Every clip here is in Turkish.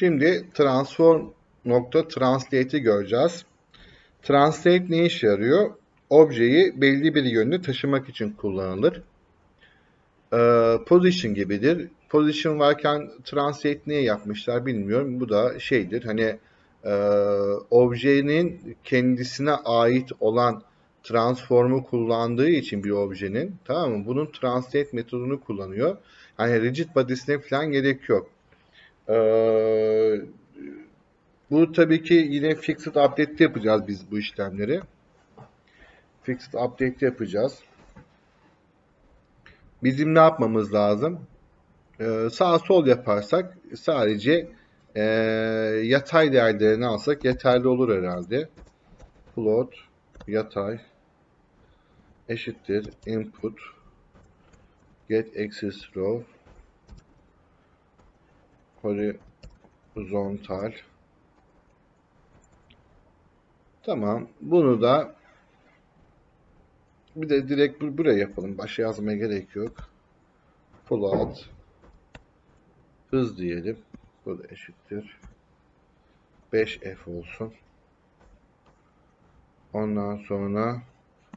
Şimdi transform nokta translate'i göreceğiz. Translate ne işe yarıyor? Objeyi belli bir yönde taşımak için kullanılır. Ee, position gibidir. Position varken translate niye yapmışlar bilmiyorum. Bu da şeydir hani e, objenin kendisine ait olan transformu kullandığı için bir objenin tamam mı? Bunun translate metodunu kullanıyor. Yani rigid body'sine falan gerek yok. Ee, bu tabii ki yine fixed update'te yapacağız biz bu işlemleri. Fixed update'te yapacağız. Bizim ne yapmamız lazım? Ee, sağ sol yaparsak sadece e, yatay değerlerini alsak yeterli olur herhalde. Plot yatay eşittir input get axis row horizontal Tamam. Bunu da bir de direkt buraya yapalım. Başa yazmaya gerek yok. Plot hız diyelim. Bu da eşittir. 5F olsun. Ondan sonra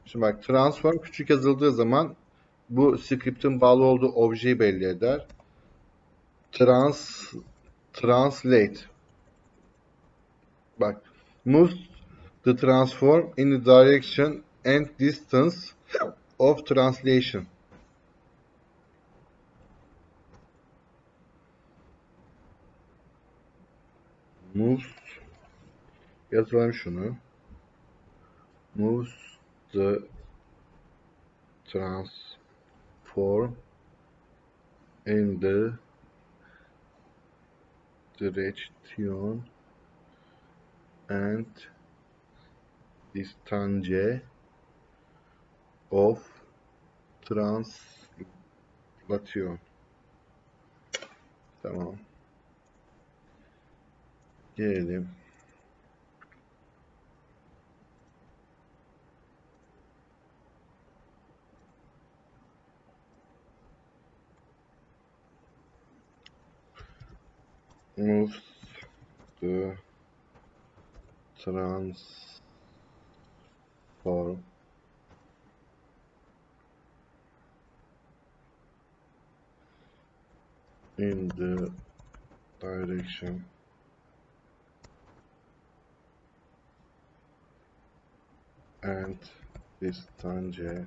şimdi bak transform küçük yazıldığı zaman bu script'in bağlı olduğu objeyi belli eder. Trans translate bak move the transform in the direction and distance of translation. Moves yazalım şunu. Moves the transform in the direction and distance of translation. Tamam. Gelelim. Moves the transform. İn the direction. And distance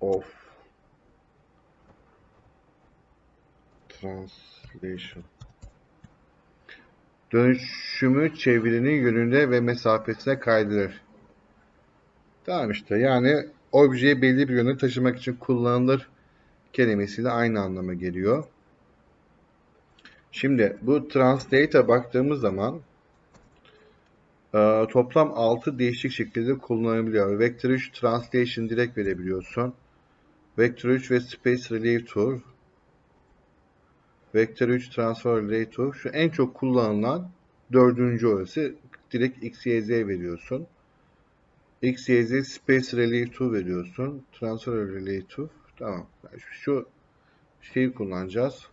of translation dönüşümü çevirinin yönünde ve mesafesine kaydırır. Tamam işte yani objeyi belli bir yöne taşımak için kullanılır kelimesiyle aynı anlama geliyor. Şimdi bu translate'e baktığımız zaman e, toplam 6 değişik şekilde kullanılabiliyor. Vector 3 translation direkt verebiliyorsun. Vector 3 ve space relator Vector 3 transfer relator şu en çok kullanılan dördüncü orası. Direkt x, y, z veriyorsun. x, y, z space relator veriyorsun. Transfer relator. Tamam. Şu şeyi kullanacağız.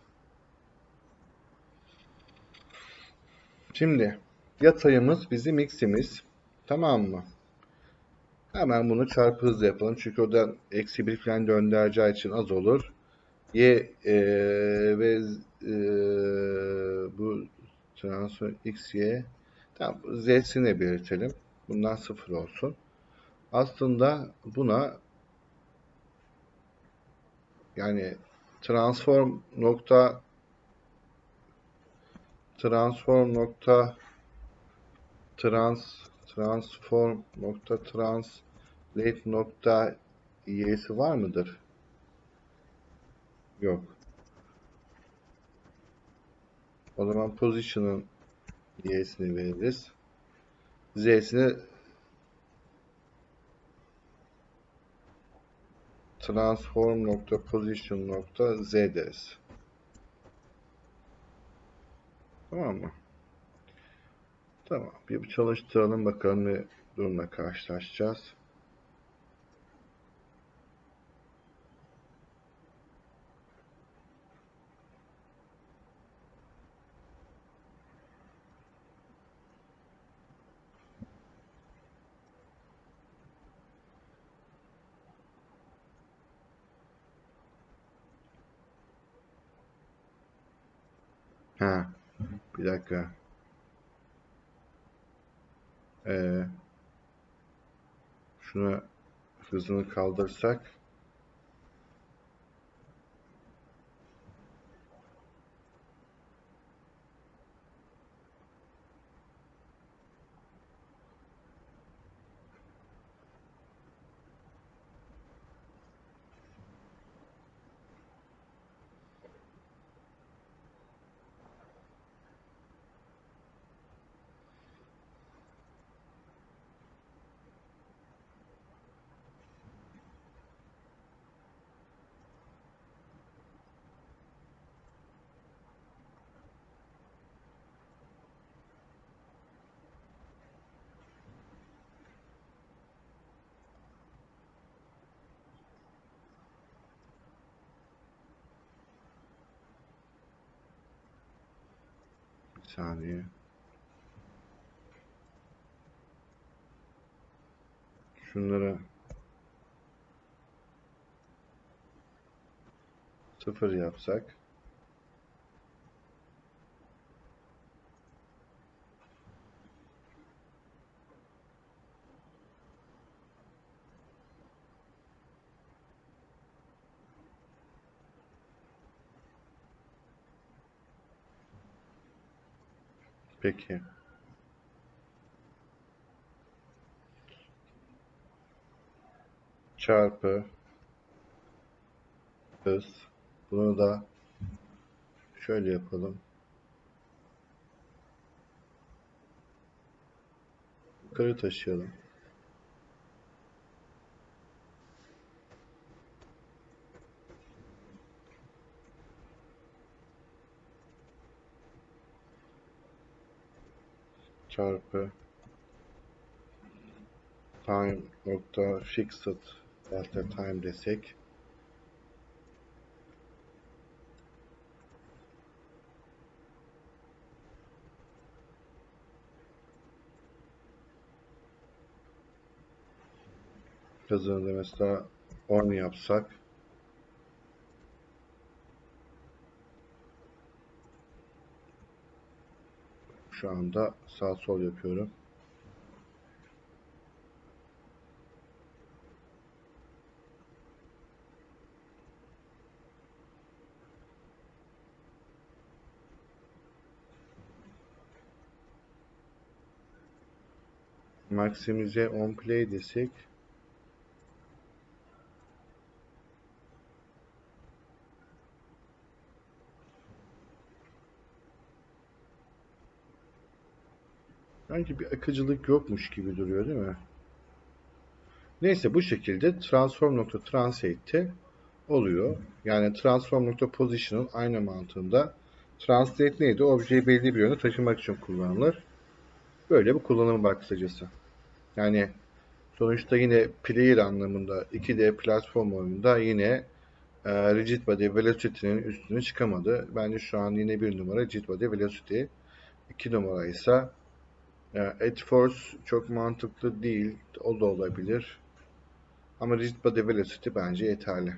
Şimdi yatayımız bizim x'imiz. Tamam mı? Hemen bunu çarpı hızla yapalım. Çünkü oradan eksi bir falan döndüreceği için az olur. Y e, ve e, bu transfer x, y tamam z'sini belirtelim. Bundan sıfır olsun. Aslında buna yani transform nokta transform nokta trans transform nokta translate nokta y'si var mıdır? Yok. O zaman position'ın y'sini veririz. z'sini transform nokta position nokta z deriz. Tamam mı? Tamam. Bir çalıştıralım bakalım ne durumla karşılaşacağız. Ha, bir dakika. Ee, şunu hızını kaldırsak saniye. Şunları sıfır yapsak peki. Çarpı hız. Bunu da şöyle yapalım. Yukarı taşıyalım. Çarpı time nokta fixed delta time desek hızını mesela 10 yapsak şu anda sağ sol yapıyorum. Maksimize on play desek Sanki bir akıcılık yokmuş gibi duruyor değil mi? Neyse bu şekilde transform.translate'te oluyor. Yani transform.position'ın aynı mantığında translate neydi? Objeyi belli bir yöne taşımak için kullanılır. Böyle bir kullanımı var kısacası. Yani sonuçta yine player anlamında 2D platform oyununda yine e, rigid body velocity'nin üstüne çıkamadı. Bence şu an yine bir numara rigid body velocity. 2 numara ise Edge Force çok mantıklı değil. O da olabilir. Ama Body Velocity bence yeterli.